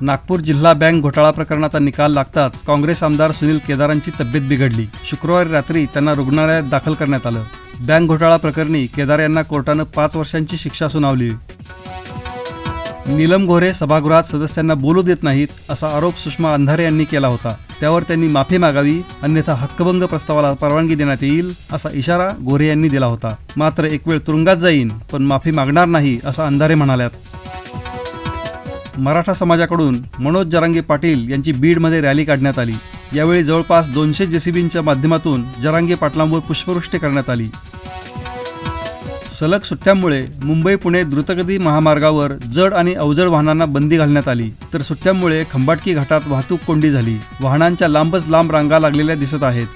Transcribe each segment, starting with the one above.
नागपूर जिल्हा बँक घोटाळा प्रकरणाचा निकाल लागताच काँग्रेस आमदार सुनील केदारांची तब्येत बिघडली. शुक्रवारी रात्री त्यांना रुग्णालयात दाखल करण्यात आलं. बँक घोटाळा प्रकरणी केदार यांना कोर्टानं पाच वर्षांची शिक्षा सुनावली. नीलम गोरे सभागृहात सदस्यांना बोलू देत नाहीत असा आरोप सुषमा अंधारे यांनी केला होता. त्यावर त्यांनी माफी मागावी अन्यथा हक्कभंग प्रस्तावाला परवानगी देण्यात येईल असा इशारा गोरे यांनी दिला होता. मात्र एक वेळ तुरुंगात जाईन पण माफी मागणार नाही असं अंधारे म्हणाल्यात. मराठा समाजाकडून मनोज जरांगे पाटील यांची बीडमध्ये रॅली काढण्यात आली. यावेळी जवळपास दोनशे जेसीबींच्या माध्यमातून जरांगे पाटलांवर पुष्पवृष्टी करण्यात आली. सलग सुट्ट्यांमुळे मुंबई पुणे द्रुतगती महामार्गावर जड आणि अवजड वाहनांना बंदी घालण्यात आली. तर सुट्ट्यांमुळे खंबाटकी घाटात वाहतूक कोंडी झाली. वाहनांच्या लांबच लांब रांगा लागलेल्या दिसत आहेत.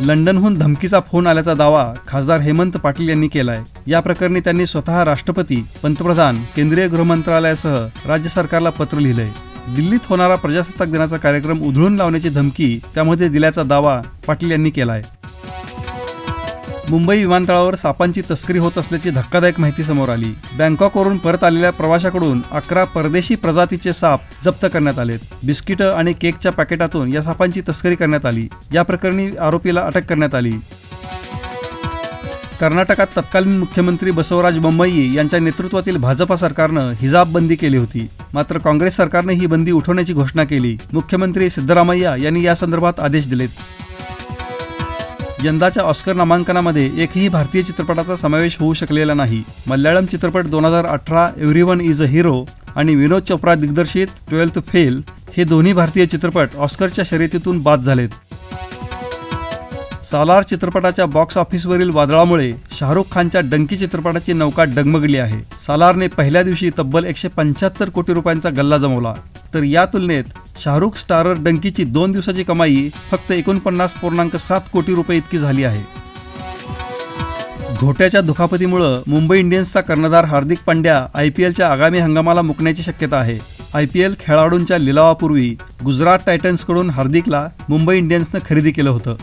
लंडनहून धमकीचा फोन आल्याचा दावा खासदार हेमंत पाटील यांनी केलाय. या प्रकरणी त्यांनी स्वतः राष्ट्रपती पंतप्रधान केंद्रीय गृहमंत्रालयासह राज्य सरकारला पत्र लिहिलंय. दिल्लीत होणारा प्रजासत्ताक दिनाचा कार्यक्रम उधळून लावण्याची धमकी त्यामध्ये दिल्याचा दावा पाटील यांनी केलाय. मुंबई विमानतळावर सापांची तस्करी होत असल्याची धक्कादायक माहिती समोर आली. बँकॉकवरून परत आलेल्या प्रवाशाकडून अकरा परदेशी प्रजातीचे साप जप्त करण्यात आलेत. बिस्किटं आणि केकच्या पॅकेटातून या सापांची तस्करी करण्यात आली. या प्रकरणी आरोपीला अटक करण्यात आली. कर्नाटकात तत्कालीन मुख्यमंत्री बसवराज बोम्मई यांच्या नेतृत्वातील भाजपा सरकारनं हिजाब बंदी केली होती. मात्र काँग्रेस सरकारने ही बंदी उठवण्याची घोषणा केली. मुख्यमंत्री सिद्धरामय्या यांनी या संदर्भात आदेश दिलेत. यंदाच्या ऑस्कर नामांकनामध्ये एकही भारतीय चित्रपटाचा समावेश होऊ शकलेला नाही. मल्याळम चित्रपट दोन हजार अठरा एव्हरीवन इज अ हिरो आणि विनोद चोप्रा दिग्दर्शित ट्वेल्थ फेल हे दोन्ही भारतीय चित्रपट ऑस्करच्या शर्यतीतून बाद झालेत. सालार चित्रपटाच्या बॉक्स ऑफिसवरील वादळामुळे शाहरुख खानच्या डंकी चित्रपटाची नौका डगमगली आहे. सालारने पहिल्या दिवशी तब्बल एकशे पंच्याहत्तर कोटी रुपयांचा गल्ला जमवला. तर या तुलनेत शाहरुख स्टारर डंकीची दोन दिवसाची कमाई फक्त एकोणपन्नास पूर्णांक सात कोटी रुपये इतकी झाली आहे. घोट्याच्या दुखापतीमुळं मुंबई इंडियन्सचा कर्णधार हार्दिक पांड्या आय पी एलच्या आगामी हंगामाला मुकण्याची शक्यता आहे. आय पी एल खेळाडूंच्या लिलावापूर्वी गुजरात टायटन्सकडून हार्दिकला मुंबई इंडियन्सनं खरेदी केलं होतं.